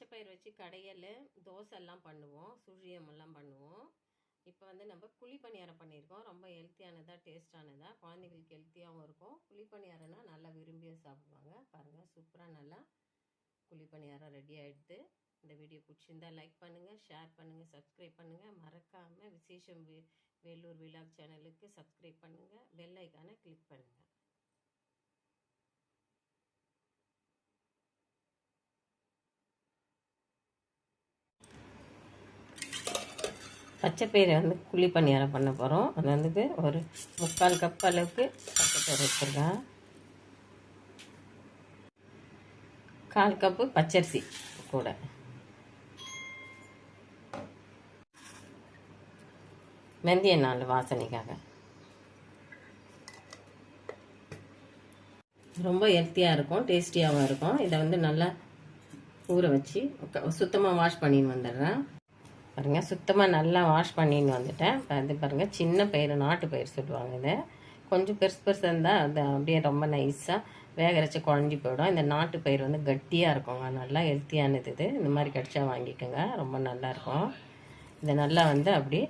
பச்சைப்பயிறு வச்சு கடையல் தோசை எல்லாம் பண்ணுவோம் சுழியம் எல்லாம் பண்ணுவோம். இப்போ வந்து நம்ம குழி பணியாரம் பண்ணியிருக்கோம். ரொம்ப ஹெல்த்தியானதாக டேஸ்டானதாக குழந்தைங்களுக்கு ஹெல்த்தியாகவும் இருக்கும். குழி பணியாரம்னா நல்லா விரும்பியும் சாப்பிடுவாங்க. பாருங்கள் சூப்பராக நல்லா குழி பணியாரம் ரெடி ஆகிடுது இந்த வீடியோ பிடிச்சிருந்தா லைக் பண்ணுங்கள் ஷேர் பண்ணுங்கள் சப்ஸ்கிரைப் பண்ணுங்கள் மறக்காமல் விசேஷம் வே வேலூர் விழா சேனலுக்கு சப்ஸ்கிரைப் பண்ணுங்கள் பெல் ஐக்கானை கிளிக் பண்ணுங்கள் பச்சைப்பயிரை வந்து குழி பணியாரம் பண்ண போகிறோம் அது வந்துட்டு ஒரு முக்கால் கப் அளவுக்கு பச்சைப்பயிறு வச்சுருக்கேன். கால் கப்பு பச்சரிசி கூட. வெந்தய நாள் வாசனைக்காக. ரொம்ப ஹெல்த்தியாக இருக்கும் டேஸ்டியாகவும் இருக்கும். இதை வந்து நல்லா ஊற வச்சு சுத்தமாக வாஷ் பண்ணின்னு வந்துடுறேன். பாருங்கள் சுத்தமாக நல்லா வாஷ் பண்ணின்னு வந்துட்டேன். இப்போ அது பாருங்கள் சின்ன பயிர் நாட்டு பயிர் சொல்லுவாங்க இதை. கொஞ்சம் பெருசு பெருசாக இருந்தால் அது அப்படியே ரொம்ப நைஸாக வேகரைச்சி குழஞ்சி போயிடும். இந்த நாட்டு பயிர் வந்து கட்டியாக இருக்குங்க. நல்லா ஹெல்த்தியானது இது. இந்த மாதிரி கடிச்சா வாங்கிக்கோங்க. ரொம்ப நல்லாயிருக்கும் இதை நல்லா வந்து அப்படி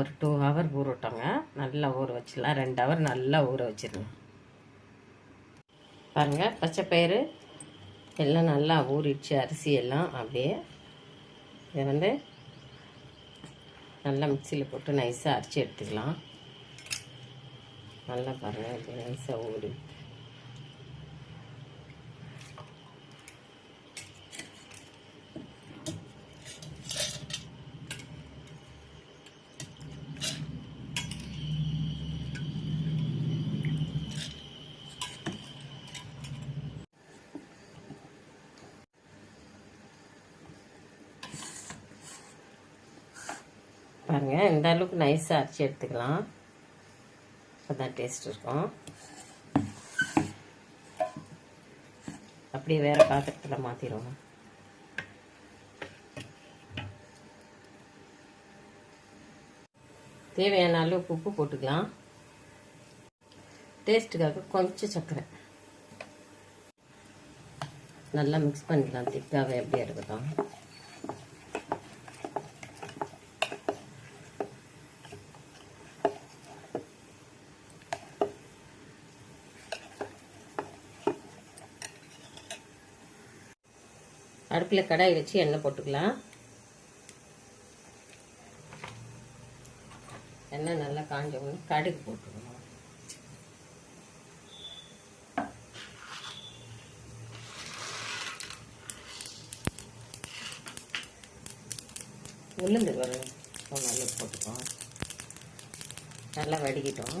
ஒரு டூ ஹவர் ஊற விட்டோங்க. நல்லா ஊற வச்சிடலாம். ரெண்டு ஹவர் நல்லா ஊற வச்சிருங்க. பாருங்கள் பச்சை பயிறு எல்லாம் நல்லா ஊறிடுச்சு. அரிசி எல்லாம் அப்படியே இதை வந்து நல்லா மிக்சியில் போட்டு நைஸாக அரைச்சி எடுத்துக்கலாம். நல்லா பாருங்கள் நைஸாக ஊறி பாருங்கள் இந்த அளவுக்கு நைஸாக அரைச்சி எடுத்துக்கலாம். அப்போ தான் டேஸ்ட் இருக்கும். அப்படியே வேறு பாத்திரத்தில் மாற்றிடுவோம் தேவையான அளவுக்கு உப்பு போட்டுக்கலாம். டேஸ்ட்டுக்காக கொஞ்சம் சர்க்கரை. நல்லா மிக்ஸ் பண்ணிக்கலாம் திக்காகவே அப்படியே இருக்கட்டும். அடுப்பில் கடாய் வச்சு எண்ணெய் போட்டுக்கலாம். எண்ணெய் நல்லா காஞ்ச உடனே கடுகு போட்டுக்கணும். உளுந்து வரும் நல்லா போட்டுக்கோம் நல்லா வடிக்கிட்டோம்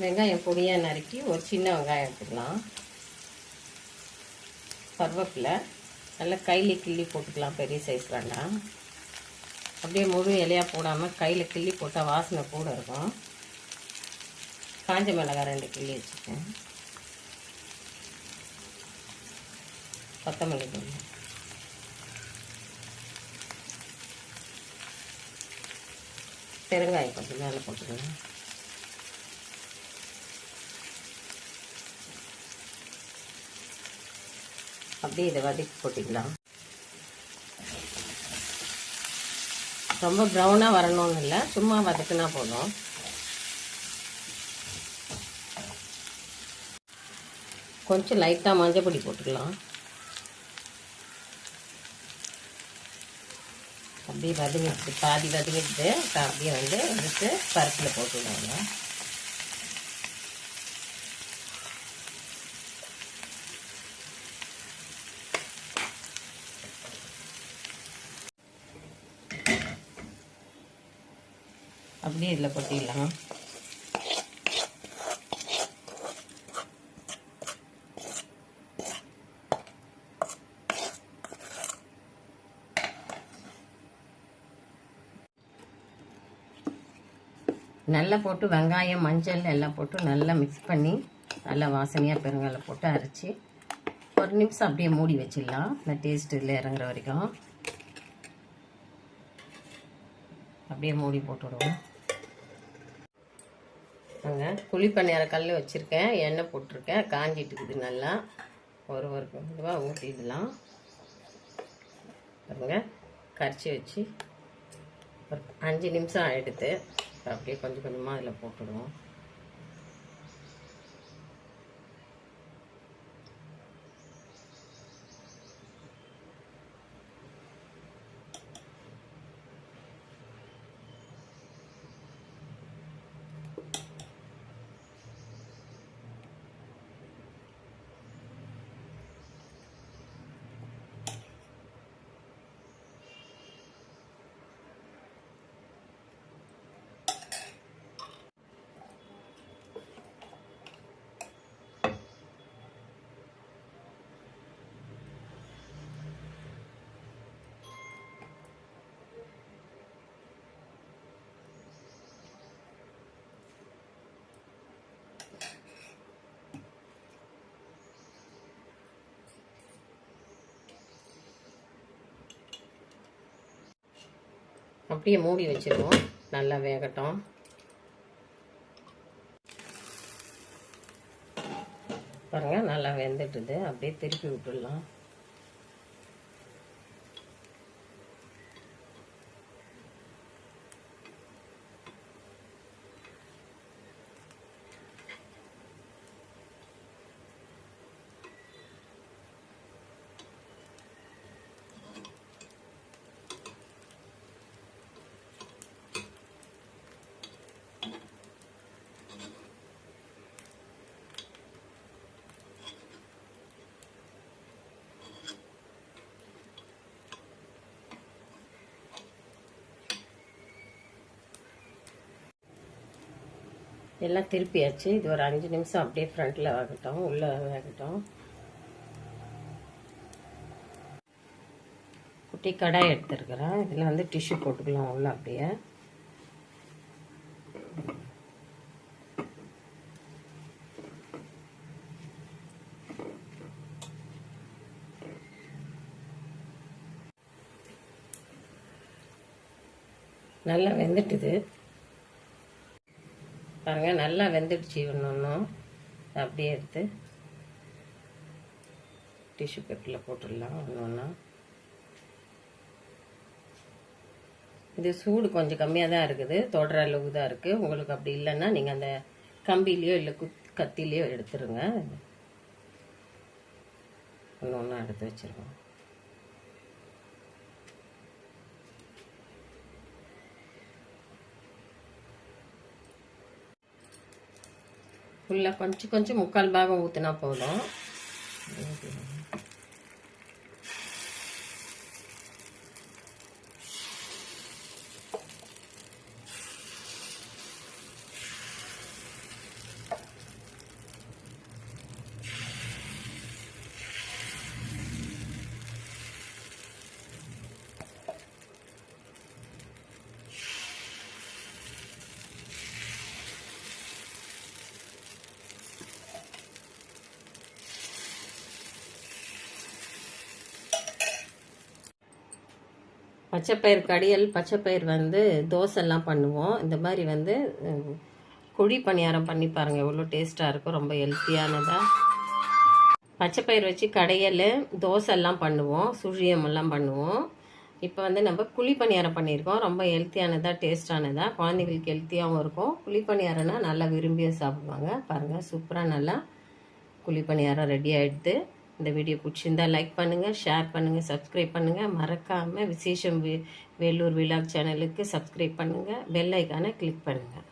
வெங்காயம் பொடியாக நறுக்கி ஒரு சின்ன வெங்காயம் எடுத்துக்கலாம் கருவேப்பிலை. நல்லா கையில் கிள்ளி போட்டுக்கலாம் பெரிய சைஸ் வேண்டாம். அப்படியே முழு இலையாக போடாமல் கையில் கிள்ளி போட்டால் வாசனை கூட இருக்கும். காஞ்ச மிளகாய் ரெண்டு கிள்ளி வச்சுருக்கேன். கொத்தமல்லி பூ பெருங்காயம் கொஞ்சம் மேலே போட்டுக்கலாம். அப்படியே இதை வதக்கி போட்டிக்கலாம். ரொம்ப ப்ரௌனாக வரணும்னு இல்லை சும்மா வதக்குனா போதும். கொஞ்சம் லைட்டாக மஞ்சள் பொடி போட்டுக்கலாம். அப்படியே வதங்கிடுது பாதி வதங்கிடுது. அப்படியே வந்து எடுத்து பருப்பில் போட்டுவிடுவாங்க அப்படியே இதில் கொட்டிடலாம். நல்லா போட்டு வெங்காயம் மஞ்சள் எல்லாம் போட்டு நல்லா மிக்ஸ் பண்ணி நல்லா வாசனையாக பெருங்கால போட்டு அரைச்சி ஒரு நிமிஷம் அப்படியே மூடி வச்சிடலாம். இந்த டேஸ்ட் இதில் இறங்குற வரைக்கும். அப்படியே மூடி போட்டுவிடுவோம் பாருங்க குழிப்பண்ணியார பணியார கல் வச்சுருக்கேன். எண்ணெய் போட்டிருக்கேன். காஞ்சிட்டு இருக்குது நல்லா. ஒரு ஒரு இதுவாக ஊற்றிடலாம் பாருங்க. கரிச்சி வச்சு ஒரு அஞ்சு நிமிஷம் எடுத்து அப்படியே கொஞ்சம் கொஞ்சமாக அதில் போட்டுடுவோம். அப்படியே மூடி வச்சிருவோம். நல்லா வேகட்டும். பாருங்க நல்லா வெந்துட்டுது. அப்படியே திருப்பி விட்டுடலாம். எல்லாம் திருப்பியாச்சு. இது ஒரு அஞ்சு நிமிஷம் அப்படியே ஃப்ரண்ட்டில் வேகட்டும் உள்ளே வேகட்டும் குட்டி கடாய் எடுத்துருக்குறேன். இதில் வந்து டிஷ்யூ போட்டுக்கலாம் உள்ள அப்படியே. நல்லா வெந்துட்டுது. பாருங்க நல்லா வெந்துடுச்சு ஒன்று அப்படியே எடுத்து டிஷ்யூ பேப்பரில் போட்டுடலாம் ஒன்று ஒன்றா இது சூடு கொஞ்சம் கம்மியாக தான் இருக்குது தொடர அளவு தான் இருக்குது உங்களுக்கு அப்படி இல்லைன்னா நீங்கள் அந்த கம்பிலேயோ இல்லை குத் கத்திலேயோ எடுத்துருங்க. ஒன்று ஒன்றா எடுத்து வச்சுருங்க. ஃபுல்லாக கொஞ்சம் கொஞ்சம் முக்கால் பாகம் ஊற்றினா போதும் பச்சைப்பயிர் கடியல் பச்சைப்பயிர் வந்து தோசைலாம் பண்ணுவோம். இந்த மாதிரி வந்து குழி பணியாரம் பண்ணி பாருங்கள் எவ்வளோ டேஸ்ட்டாக இருக்கும். ரொம்ப ஹெல்த்தியானதாக பச்சைப்பயிர் வச்சு கடையல் தோசைலாம் பண்ணுவோம். சுழியமெல்லாம் பண்ணுவோம். இப்போ வந்து நம்ம குழி பணியாரம் பண்ணியிருக்கோம். ரொம்ப ஹெல்த்தியானதாக டேஸ்டானதாக குழந்தைங்களுக்கு ஹெல்த்தியாகவும் இருக்கும். குழி பணியாரம்னா நல்லா விரும்பியும் சாப்பிடுவாங்க. பாருங்கள் சூப்பராக நல்லா குழி பணியாரம் ரெடி ஆகிடுது இந்த வீடியோ பிடிச்சிருந்தா லைக் பண்ணுங்கள் ஷேர் பண்ணுங்கள் சப்ஸ்கிரைப் பண்ணுங்கள் மறக்காமல் விசேஷம் வே வேலூர் விழா சேனலுக்கு சப்ஸ்கிரைப் பண்ணுங்கள் பெல் ஐக்கானை கிளிக் பண்ணுங்கள்